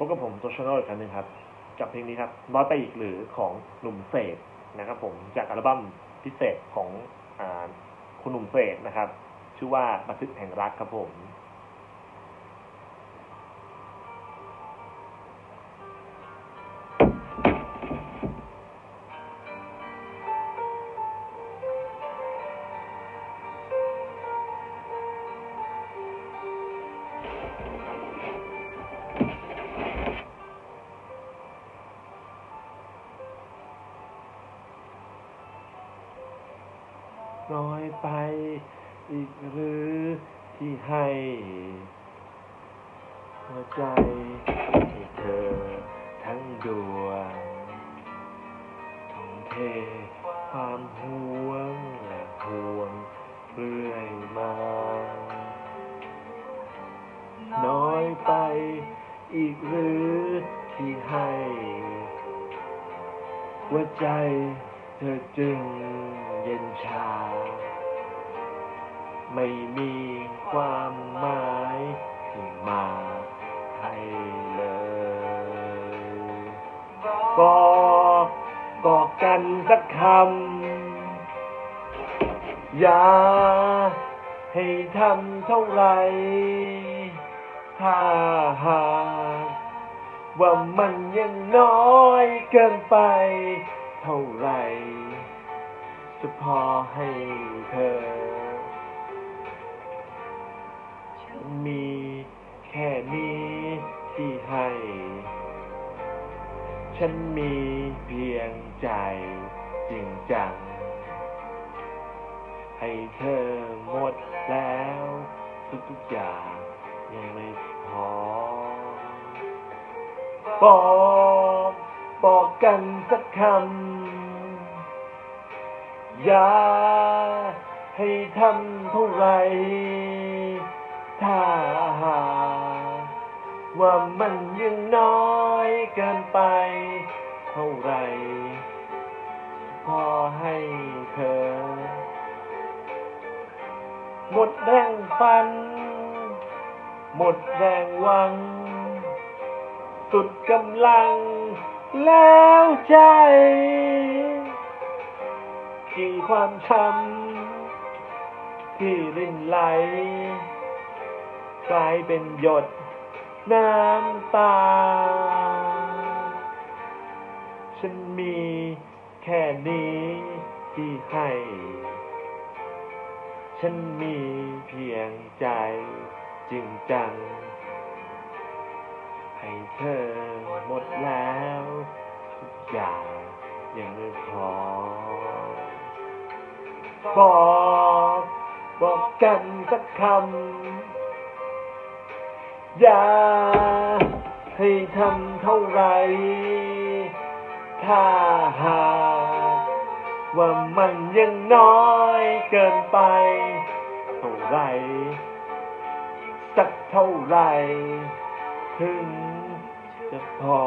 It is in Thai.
พบกับผมตัวชโนอีกครั้งหนึ่งครับ กับเพลงนี้ครับน้อยไปอีกหรือของหนุ่มเศษนะครับผมจากอัลบั้มพิเศษของอคุณหนุ่มเศษนะครับ ชื่อว่าบันทึกแห่งรักครับผม น้อยไปอีกหรือที่ให้หัวใจให้เธอทั้งดวงทุ่มเทความห่วงและห่วงเรื่อยมา น้อยไปอีกหรือที่ให้หัวใจ เธอจึงเย็นชา ไม่มีความหมายที่มาให้เลยบอกบอกกันสักคำ อย่าให้ทำเท่าไร ถ้าหากว่ามันยังน้อยเกินไป เท่าไรจะพอให้เธอฉันมีแค่นี้ที่ให้ ฉันมีเพียงใจจริงจัง ให้เธอหมดแล้วทุกๆอย่างยังไม่พอบอกบอ กันสักคำ อย่าให้ทำเท่าไร ถ้าหาว่ามันยังน้อยเกินไป เท่าไร พอให้เธอ หมดแรงฟัน หมดแรงหวัง สุดกำลัง แล้วใจกี่ความช้ำที่รินไหล กลายเป็นหยดน้ำตา ฉันมีแค่นี้ที่ให้ ฉันมีเพียงใจจริงจัง เธอหมดแล้วทุกอย่างยังไม่พอบอกบอกกันสักคำ อย่าให้ทำเท่าไร ถ้าหากว่ามันยังน้อยเกินไปเท่าไร สักเท่าไร ถึงจะพอ